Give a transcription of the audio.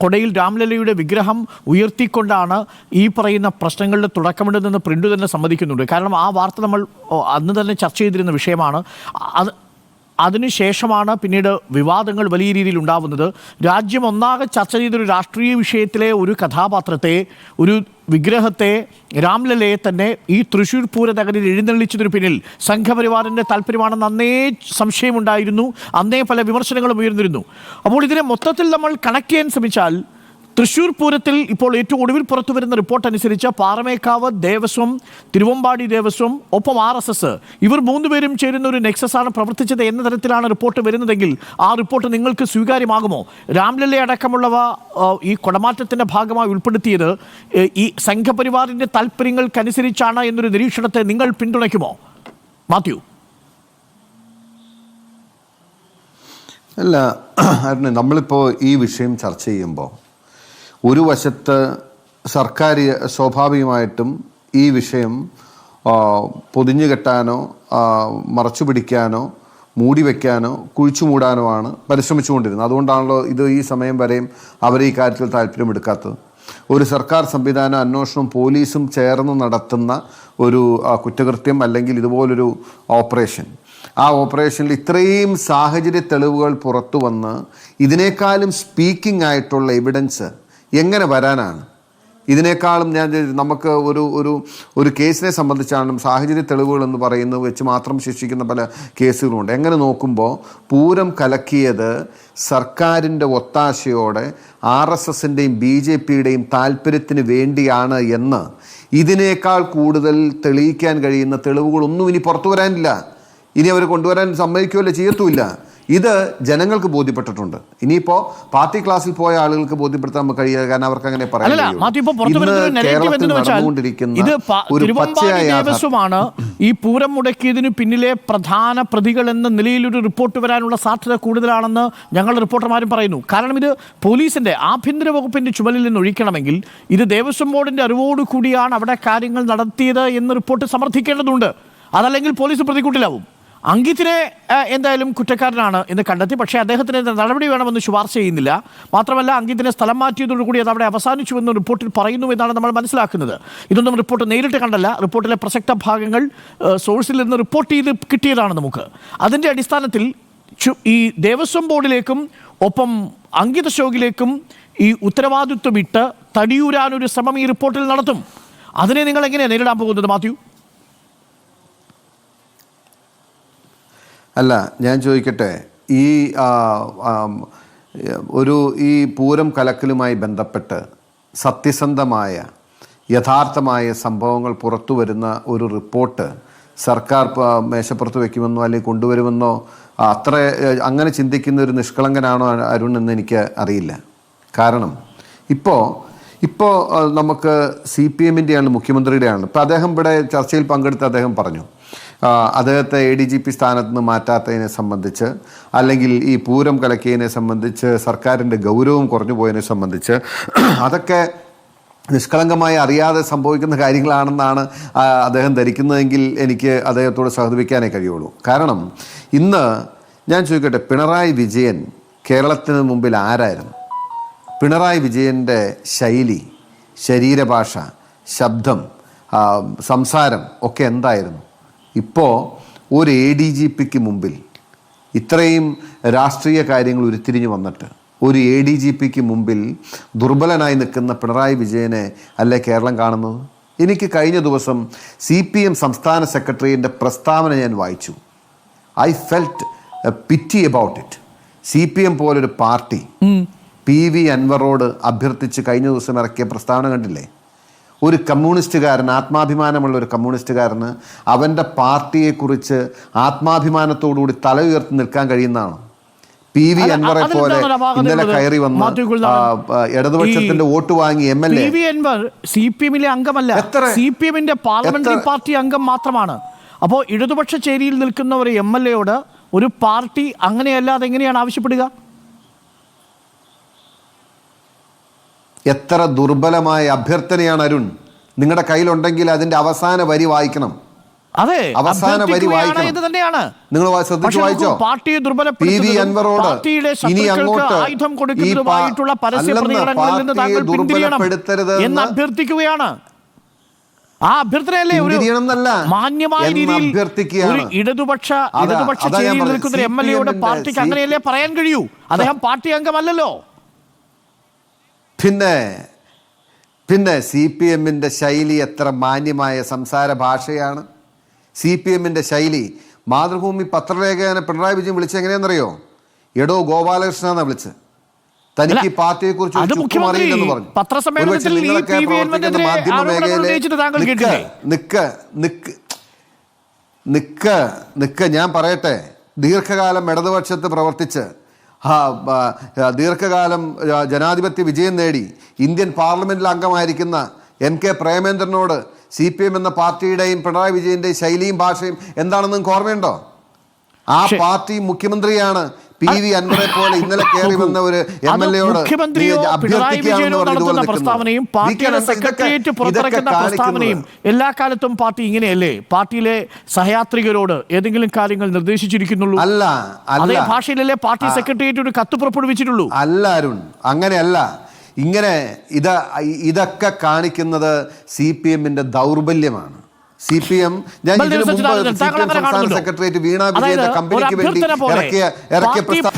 കൊടയിൽ രാംലല്ലയുടെ വിഗ്രഹം ഉയർത്തിക്കൊണ്ടാണ് ഈ പറയുന്ന പ്രശ്നങ്ങളുടെ തുടക്കമിടുന്നതെന്ന് പ്രിന്റു തന്നെ സമ്മതിക്കുന്നുണ്ട്. കാരണം ആ വാർത്ത നമ്മൾ അന്ന് തന്നെ ചർച്ച ചെയ്തിരുന്ന വിഷയമാണ്. അത് അതിനുശേഷമാണ് പിന്നീട് വിവാദങ്ങൾ വലിയ രീതിയിൽ ഉണ്ടാവുന്നത്. രാജ്യം ഒന്നാകെ ചർച്ച ചെയ്തൊരു രാഷ്ട്രീയ വിഷയത്തിലെ ഒരു കഥാപാത്രത്തെ ഒരു വിഗ്രഹത്തെ രാംലലയെ തന്നെ ഈ തൃശ്ശൂർ പൂരനഗരിൽ എഴുന്നള്ളിച്ചതിനു പിന്നിൽ സംഘപരിവാറിന്റെ താല്പര്യമാണെന്ന് അന്നേ സംശയമുണ്ടായിരുന്നു. അന്നേ പല വിമർശനങ്ങളും ഉയർന്നിരുന്നു. അപ്പോൾ ഇതിനെ മൊത്തത്തിൽ നമ്മൾ കണക്ട് ചെയ്യാൻ ശ്രമിച്ചാൽ തൃശൂർ പൂരത്തിൽ ഇപ്പോൾ ഏറ്റവും ഒടുവിൽ പുറത്തു വരുന്ന റിപ്പോർട്ട് അനുസരിച്ച് പാറമേക്കാവ് ദേവസ്വം തിരുവമ്പാടി ദേവസ്വം ഒപ്പം ആർ എസ് എസ് ഇവർ മൂന്നുപേരും ചേരുന്ന ഒരു നെക്സസ് ആണ് പ്രവർത്തിച്ചത് എന്ന തരത്തിലാണ് റിപ്പോർട്ട് വരുന്നതെങ്കിൽ ആ റിപ്പോർട്ട് നിങ്ങൾക്ക് സ്വീകാര്യമാകുമോ? രാംലല്ല അടക്കമുള്ളവ ഈ കൊടമാറ്റത്തിന്റെ ഭാഗമായി ഉൾപ്പെടുത്തിയത് ഈ സംഘപരിവാറിന്റെ താല്പര്യങ്ങൾക്കനുസരിച്ചാണ് എന്നൊരു നിരീക്ഷണത്തെ നിങ്ങൾ പിന്തുണയ്ക്കുമോ? മാത്യു. അല്ല നമ്മളിപ്പോൾ ഈ വിഷയം ചർച്ച ചെയ്യുമ്പോൾ ഒരു വശത്ത് സർക്കാർ സ്വാഭാവികമായിട്ടും ഈ വിഷയം പൊതിഞ്ഞു കെട്ടാനോ മറച്ചു പിടിക്കാനോ മൂടി വയ്ക്കാനോ കുഴിച്ചു മൂടാനോ ആണ് പരിശ്രമിച്ചുകൊണ്ടിരുന്നത്. അതുകൊണ്ടാണല്ലോ ഇത് ഈ സമയം വരെയും അവർ ഈ കാര്യത്തിൽ താല്പര്യമെടുക്കാത്തത് ഒരു സർക്കാർ സംവിധാനം അന്വേഷണവും പോലീസും ചേർന്ന് നടത്തുന്ന ഒരു കുറ്റകൃത്യം അല്ലെങ്കിൽ ഇതുപോലൊരു ഓപ്പറേഷൻ. ആ ഓപ്പറേഷനിൽ ഇത്രയും സാഹചര്യ തെളിവുകൾ പുറത്തു വന്ന് ഇതിനേക്കാളും സ്പീക്കിംഗ് ആയിട്ടുള്ള എവിഡൻസ് എങ്ങനെ വരാനാണ്? ഇതിനേക്കാളും ഞാൻ നമുക്ക് ഒരു ഒരു ഒരു കേസിനെ സംബന്ധിച്ചാണ് സാഹചര്യ തെളിവുകൾ എന്ന് പറയുന്നത് വെച്ച് മാത്രം ശിക്ഷിക്കുന്ന പല കേസുകളുണ്ട്. എങ്ങനെ നോക്കുമ്പോൾ പൂരം കലക്കിയത് സർക്കാരിന്റെ ഒത്താശയോടെ ആർ എസ് എസിന്റെയും ബി ജെ പിയുടെയും താല്പര്യത്തിന് വേണ്ടിയാണ് എന്ന് ഇതിനേക്കാൾ കൂടുതൽ തെളിയിക്കാൻ കഴിയുന്ന തെളിവുകളൊന്നും ഇനി പുറത്തു വരാനില്ല. ഇനി അവർ കൊണ്ടുവരാൻ സമ്മതിക്കുകയല്ല ചെയ്യത്തുമില്ല. ഇത് ജനങ്ങൾക്ക് ബോധ്യപ്പെട്ടിട്ടുണ്ട്. ഇനിയിപ്പോ പാർട്ടി ക്ലാസ്സിൽ പോയ ആളുകൾക്ക് ബോധ്യപ്പെടുത്താൻ കഴിയുക കാരണം അവർക്ക് അങ്ങനെ പറയാം ഈ പൂരം മുടക്കിയതിന് പിന്നിലെ പ്രധാന പ്രതികൾ എന്ന നിലയിൽ ഒരു റിപ്പോർട്ട് വരാനുള്ള സാധ്യത കൂടുതലാണെന്ന് ഞങ്ങൾ റിപ്പോർട്ടർമാരും പറയുന്നു. കാരണം ഇത് പോലീസിന്റെ ആഭ്യന്തര വകുപ്പിന്റെ ചുമലിൽ നിന്ന് ഒഴിക്കണമെങ്കിൽ ഇത് ദേവസ്വം ബോർഡിന്റെ അറിവോടുകൂടിയാണ് അവിടെ കാര്യങ്ങൾ നടത്തിയത് എന്ന് റിപ്പോർട്ട് സമർത്ഥിക്കേണ്ടതുണ്ട്. അതല്ലെങ്കിൽ പോലീസ് പ്രതികൂട്ടിലാവും അങ്കിത്തിനെ എന്തായാലും കുറ്റക്കാരനാണ് എന്ന് കണ്ടെത്തി. പക്ഷേ അദ്ദേഹത്തിന് നടപടി വേണമെന്ന് ശുപാർശ ചെയ്യുന്നില്ല. മാത്രമല്ല അങ്കിത്തിനെ സ്ഥലം മാറ്റിയതോടുകൂടി അത് അവിടെ അവസാനിച്ചു എന്ന് റിപ്പോർട്ടിൽ പറയുന്നു എന്നാണ് നമ്മൾ മനസ്സിലാക്കുന്നത്. ഇതൊന്നും റിപ്പോർട്ട് നേരിട്ട് കണ്ടല്ല. റിപ്പോർട്ടിലെ പ്രസക്ത ഭാഗങ്ങൾ സോഴ്സിൽ നിന്ന് റിപ്പോർട്ട് ചെയ്ത് കിട്ടിയതാണ് നമുക്ക്. അതിന്റെ അടിസ്ഥാനത്തിൽ ഈ ദേവസ്വം ബോർഡിലേക്കും ഒപ്പം അങ്കിത ഷോകിലേക്കും ഈ ഉത്തരവാദിത്വം ഇട്ട് തടിയൂരാനൊരു ശ്രമം ഈ റിപ്പോർട്ടിൽ നടത്തും. അതിനെ നിങ്ങൾ എങ്ങനെയാണ് നേരിടാൻ പോകുന്നത് മാത്യു? അല്ല ഞാൻ ചോദിക്കട്ടെ ഈ ഒരു ഈ പൂരം കലക്കലുമായി ബന്ധപ്പെട്ട് സത്യസന്ധമായ യഥാർത്ഥമായ സംഭവങ്ങൾ പുറത്തു വരുന്ന ഒരു റിപ്പോർട്ട് സർക്കാർ മേശപ്പുറത്ത് വയ്ക്കുമെന്നോ അല്ലെങ്കിൽ കൊണ്ടുവരുമെന്നോ അത്ര അങ്ങനെ ചിന്തിക്കുന്ന ഒരു നിഷ്കളങ്കനാണോ അരുൺ എന്ന് എനിക്ക് അറിയില്ല. കാരണം ഇപ്പോൾ ഇപ്പോൾ നമുക്ക് സി പി എമ്മിന്റെയാണ് മുഖ്യമന്ത്രിയുടെയാണ്. ഇപ്പോൾ അദ്ദേഹം ഇവിടെ ചർച്ചയിൽ പങ്കെടുത്ത് അദ്ദേഹം പറഞ്ഞു. അദ്ദേഹത്തെ എ ഡി ജി പി സ്ഥാനത്ത് നിന്ന് മാറ്റാത്തതിനെ സംബന്ധിച്ച് അല്ലെങ്കിൽ ഈ പൂരം കലക്കിയതിനെ സംബന്ധിച്ച് സർക്കാരിന്റെ ഗൗരവം കുറഞ്ഞു പോയതിനെ സംബന്ധിച്ച് അതൊക്കെ നിഷ്കളങ്കമായി അറിയാതെ സംഭവിക്കുന്ന കാര്യങ്ങളാണെന്നാണ് അദ്ദേഹം ധരിക്കുന്നതെങ്കിൽ എനിക്ക് അദ്ദേഹത്തോട് സഹതപിക്കാനേ കഴിയുള്ളൂ. കാരണം ഇന്ന് ഞാൻ ചോദിക്കട്ടെ പിണറായി വിജയൻ കേരളത്തിന് മുമ്പിൽ ആരായിരുന്നു? പിണറായി വിജയന്റെ ശൈലി ശരീരഭാഷ ശബ്ദം സംസാരം ഒക്കെ എന്തായിരുന്നു? ഇപ്പോൾ ഒരു എ ഡി ജി പിക്ക് മുമ്പിൽ ഇത്രയും രാഷ്ട്രീയ കാര്യങ്ങൾ ഉരുത്തിരിഞ്ഞു വന്നിട്ട് ഒരു എ ഡി ജി പിക്ക് മുമ്പിൽ ദുർബലനായി നിൽക്കുന്ന പിണറായി വിജയനെ അല്ലേ കേരളം കാണുന്നത്? എനിക്ക് കഴിഞ്ഞ ദിവസം സി പി എം സംസ്ഥാന സെക്രട്ടറിയുടെ പ്രസ്താവന ഞാൻ വായിച്ചു. I felt pity about it C P M പോലൊരു പാർട്ടി പി വി അൻവറോട് അഭ്യർത്ഥിച്ച് കഴിഞ്ഞ ദിവസം ഇറക്കിയ പ്രസ്താവന കണ്ടില്ലേ? ഒരു കമ്മ്യൂണിസ്റ്റുകാരൻ ആത്മാഭിമാനമുള്ള ഒരു കമ്മ്യൂണിസ്റ്റുകാരന് അവന്റെ പാർട്ടിയെക്കുറിച്ച് ആത്മാഭിമാനത്തോടുകൂടി തല ഉയർത്തി നിൽക്കാൻ കഴിയുന്നതാണ്? പി വി അൻവറെ പോലെ ഇന്നലെ കയറി വന്ന് ഇടതുപക്ഷത്തിന്റെ വോട്ട് വാങ്ങി എം എൽ എൻവർ എ അൻവർ സി പി എമ്മിലെ അംഗമല്ല. സി പി എമ്മിന്റെ പാർലമെന്ററി പാർട്ടി അംഗം മാത്രമാണ്. അപ്പോൾ ഇടതുപക്ഷ ചേരിയിൽ നിൽക്കുന്ന ഒരു എം എൽ എയോട് ഒരു പാർട്ടി അങ്ങനെയല്ലാതെ എങ്ങനെയാണ് ആവശ്യപ്പെടുക? എത്ര ദുർബലമായ അഭ്യർത്ഥനയാണ് അരുൺ. നിങ്ങളുടെ കയ്യിലുണ്ടെങ്കിൽ അതിന്റെ അവസാന വരി വായിക്കണം. അതെ അവസാന വരി വായിക്കണം. നിങ്ങൾ ശ്രദ്ധിച്ചു വായിച്ചോ? പാർട്ടിയെ പി വി അൻവറോട് ഇനി അങ്ങോട്ട് ആയുധം കൊടുക്കുന്നതുമായിട്ടുള്ള പരസ്യ പ്രതികരണങ്ങളിൽ നിന്ന് താങ്കൾ ദുർബലപ്പെടുത്തരുത് എന്ന് അഭ്യർത്ഥിക്കുകയാണ്. ആ അഭ്യർത്ഥനയല്ലേ ഒരു മാന്യമായ രീതിയിൽ ഒരു ഇടതുപക്ഷ ഇടതുപക്ഷ നിൽക്കുന്ന എം എൽ എയുടെ പാർട്ടിക്ക് അങ്ങനെയല്ലേ പറയാൻ കഴിയൂ? അദ്ദേഹം പാർട്ടി അംഗമല്ലല്ലോ. പിന്നെ പിന്നെ സി പി എമ്മിന്റെ ശൈലി എത്ര മാന്യമായ സംസാര ഭാഷയാണ്? സി പി എമ്മിന്റെ ശൈലി മാതൃഭൂമി പത്രലേഖകനെ പിണറായി വിജയൻ വിളിച്ചത് എങ്ങനെയാണെന്നറിയോ? എടോ ഗോപാലകൃഷ്ണ എന്നാ വിളിച്ചത്. തനിക്ക് പാർട്ടിയെ കുറിച്ച് പത്രസമ്മേളനത്തിൽ നിങ്ങളൊക്കെ പ്രവർത്തിക്കുന്ന മാധ്യമ മേഖലയിലെ നിക്ക്, നിക്ക് നിക്ക് നിക്ക് ഞാൻ പറയട്ടെ ദീർഘകാലം ഇടതുപക്ഷത്ത് പ്രവർത്തിച്ച് ദീർഘകാലം ജനാധിപത്യ വിജയം നേടി ഇന്ത്യൻ പാർലമെന്റിൽ അംഗമായിരിക്കുന്ന എൻ കെ പ്രേമേന്ദ്രനോട് സി പി എം എന്ന പാർട്ടിയുടെയും പിണറായി വിജയന്റെയും ശൈലിയും ഭാഷയും എന്താണെന്നും ഓർമ്മയുണ്ടോ? ആ പാർട്ടി മുഖ്യമന്ത്രിയാണ് പി വി അൻവറെ പോലെ ഇന്നലെ കയറി വന്ന ഒരു എം എൽ എയോട് പ്രസ്താവനയും പാർട്ടിയുടെ സെക്രട്ടേറിയറ്റ് പുറത്തിറക്കുന്ന പ്രസ്താവനയും എല്ലാ കാലത്തും പാർട്ടി ഇങ്ങനെയല്ലേ? പാർട്ടിയിലെ സഹയാത്രികരോട് ഏതെങ്കിലും കാര്യങ്ങൾ നിർദ്ദേശിച്ചിരിക്കുന്നുള്ളൂ. അല്ല അതേ ഭാഷയിലല്ലേ പാർട്ടി സെക്രട്ടേറിയറ്റ് ഒരു കത്ത് പുറപ്പെടുവിച്ചിട്ടുള്ളൂ അല്ല അരുൺ. അങ്ങനെയല്ല. ഇങ്ങനെ ഇത് ഇതൊക്കെ കാണിക്കുന്നത് സി പി എമ്മിന്റെ ദൗർബല്യമാണ്. സി പി എം ഞാൻ ബൽദേവ് ഇതിനു മുമ്പ് സച്ചിദാനന്ദൻ, സി പി എം സംസ്ഥാന സെക്രട്ടേറിയറ്റ് വീണ വിജയന്റെ കമ്പനിക്ക് വേണ്ടി ഇറക്കിയ ഇറക്കിയ പ്രസ്താവന